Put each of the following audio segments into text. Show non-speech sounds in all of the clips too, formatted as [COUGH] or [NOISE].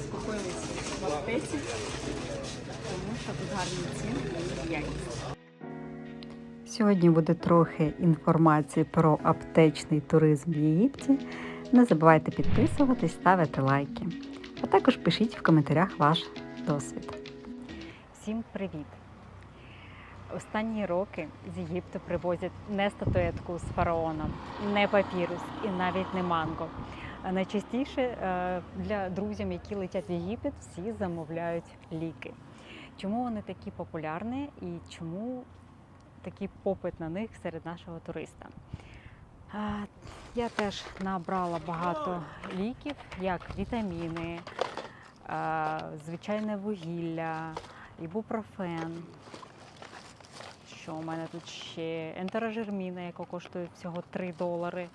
скупилися в аптеці, тому що тут гарні ціни і якість. Сьогодні буде трохи інформації про аптечний туризм в Єгипті. Не забувайте підписуватись, ставити лайки. А також пишіть в коментарях ваш досвід. Всім привіт! Останні роки з Єгипту привозять не статуетку з фараоном, не папірус і навіть не манго. Найчастіше е, для друзів, які летять в Єгипет, всі замовляють ліки. Чому вони такі популярні і чому такий попит на них серед нашого туриста? Я теж набрала багато ліків, як вітаміни, звичайне вугілля, ібупрофен. Що у мене тут ще ентерожерміна, яка коштує всього 3 долари.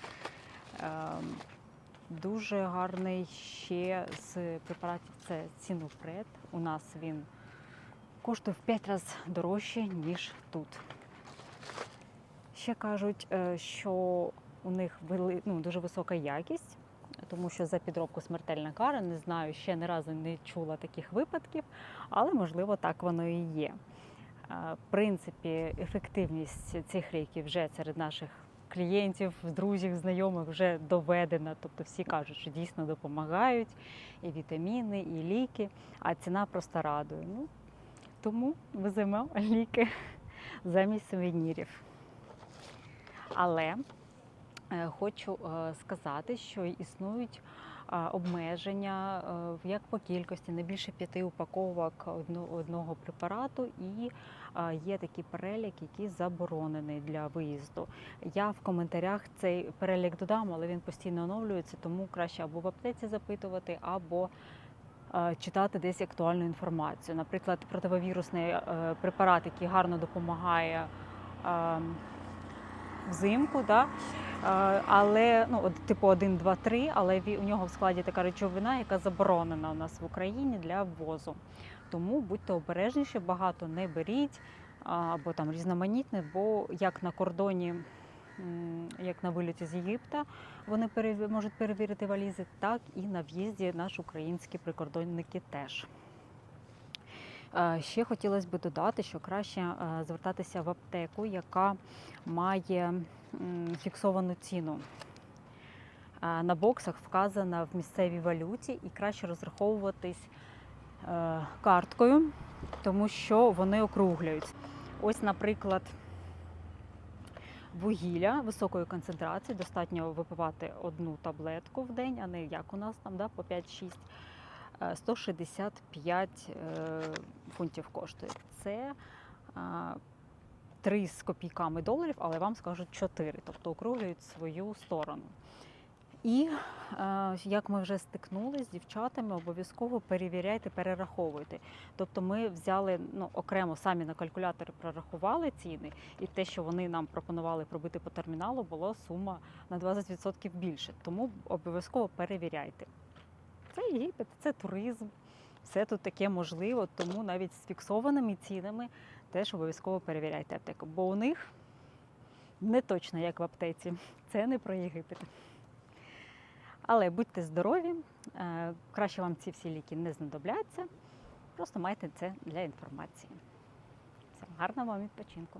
Дуже гарний ще з препаратів це цінопред. У нас він коштує в 5 разів дорожче, ніж тут. Ще кажуть, е, що у них вели, ну, дуже висока якість, тому що за підробку смертельна кара. Не знаю, ще ні разу не чула таких випадків, але можливо так воно і є. Е, В принципі, ефективність цих ліків вже серед наших клієнтів, друзів, знайомих вже доведена. Тобто всі кажуть, що дійсно допомагають і вітаміни, і ліки, а ціна просто радує. Ну, тому веземо ліки [LAUGHS] замість сувенірів. Але е, хочу е, сказати, що існують обмеження е, як по кількості, не більше п'яти упаковок одно- одного препарату, і є такий перелік, який заборонений для виїзду. Я в коментарях цей перелік додам, але він постійно оновлюється, тому краще або в аптеці запитувати, або е, читати десь актуальну інформацію. Наприклад, противовірусний е, препарат, який гарно допомагає. Взимку, да? Е, але ну, типу 1, 2, 3, але у нього в складі така речовина, яка заборонена у нас в Україні для ввозу. Тому будьте обережніші, багато не беріть або там різноманітне, бо як на кордоні, як на виліті з Єгипта, вони перев- можуть перевірити валізи, так і на в'їзді наші українські прикордонники теж. Е, Ще хотілося б додати, що краще е, звертатися в аптеку, яка має фіксовану ціну. Е, На боксах вказана в місцевій валюті і краще розраховуватись карткою, тому що вони округлюють. Ось, наприклад, вугілля високої концентрації, достатньо випивати одну таблетку в день, а не як у нас там да, по 5-6. Е, 165 е, фунтів коштує. Це е, 3 з копійками доларів, але вам скажуть 4, тобто округлюють свою сторону. І е, як ми вже стикнулися з дівчатами, обов'язково перевіряйте, перераховуйте. Тобто ми взяли ну, окремо самі на калькуляторі прорахували ціни, і те, що вони нам пропонували пробити по терміналу, була сума на 20% більше. Тому обов'язково перевіряйте. Це Єгипет, це туризм, все тут таке можливо, тому навіть з фіксованими цінами теж обов'язково перевіряйте аптеку, бо у них не точно як в аптеці. Це не про Єгипет. Але будьте здорові, е, краще вам ці всі ліки не знадобляться. Просто майте це для інформації. Все, гарного вам відпочинку.